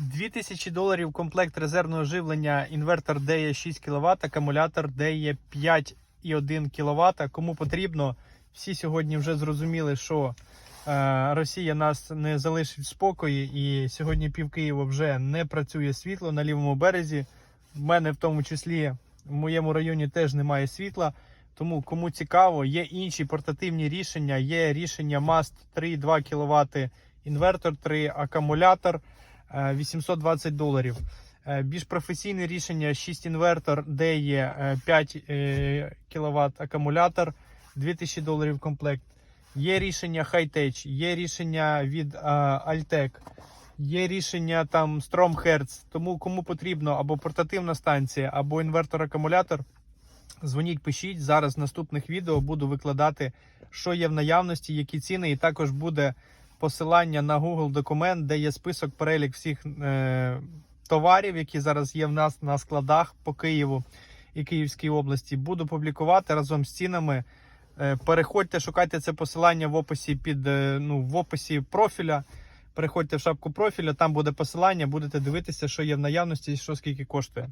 2000 доларів комплект резервного живлення, інвертор DE 6 кВт, акумулятор DE 5,1 кВт. Кому потрібно, всі сьогодні вже зрозуміли, що е, Росія нас не залишить в спокої, і сьогодні пів Києва вже не працює світло на лівому березі. В мене в тому числі в моєму районі теж немає світла. Тому кому цікаво, є інші портативні рішення. Є рішення MAST 3,2 кВт, інвертор 3, акумулятор 820 доларів. Е, Більш професійне рішення 6 інвертор, де є е, 5 кВт акумулятор, 2000 доларів комплект. Є рішення Hightech, є рішення від е, Altec, є рішення там Stromhertz. Тому кому потрібно або портативна станція, або інвертор-акумулятор. Дзвоніть, пишіть. Зараз в наступних відео буду викладати, що є в наявності, які ціни, і також буде посилання на Google документ, де є список перелік всіх е, товарів, які зараз є в нас на складах по Києву і Київській області. Буду публікувати разом з цінами. Е, переходьте, шукайте це посилання в описі під е, ну, в описі профіля. Переходьте в шапку профіля, там буде посилання, будете дивитися, що є в наявності що скільки коштує.